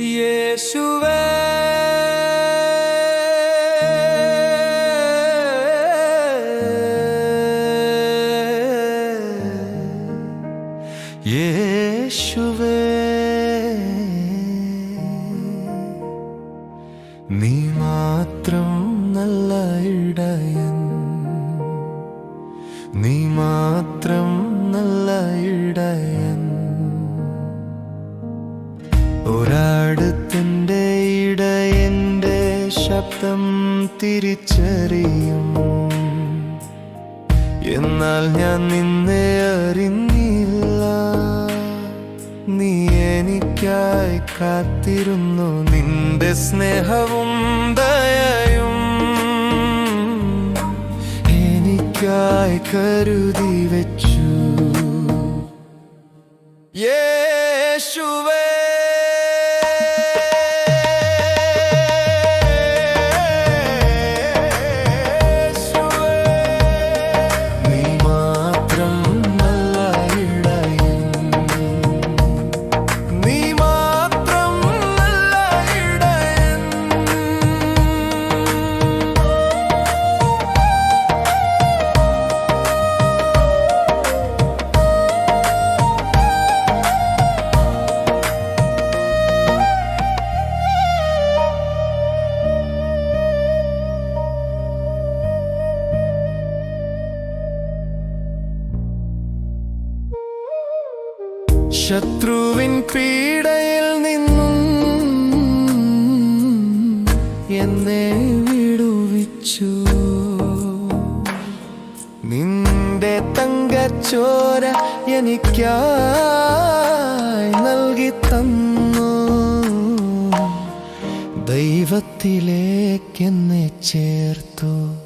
യേശുവേ. നീ മാത്രം നല്ല ഇടയൻ. നീ മാത്രം നല്ല ഇടയൻ. ശബ്ദം തിരിച്ചറിയും. എന്നാൽ ഞാൻ നിന്നെ അറിഞ്ഞില്ല. നീ എനിക്കായി കാത്തിരുന്നു. നിന്റെ സ്നേഹവും ദയയും എനിക്കായി കരുതി വെച്ചു. യേശുവേ. ശത്രുവിൻ പീഡയിൽ നിന്നും എന്നെ വിടുവിച്ചു. നിന്റെ തങ്കച്ചോര എനിക്കായി നൽകി തന്നു. ദൈവത്തിലേക്കെന്നെ ചേർത്തു.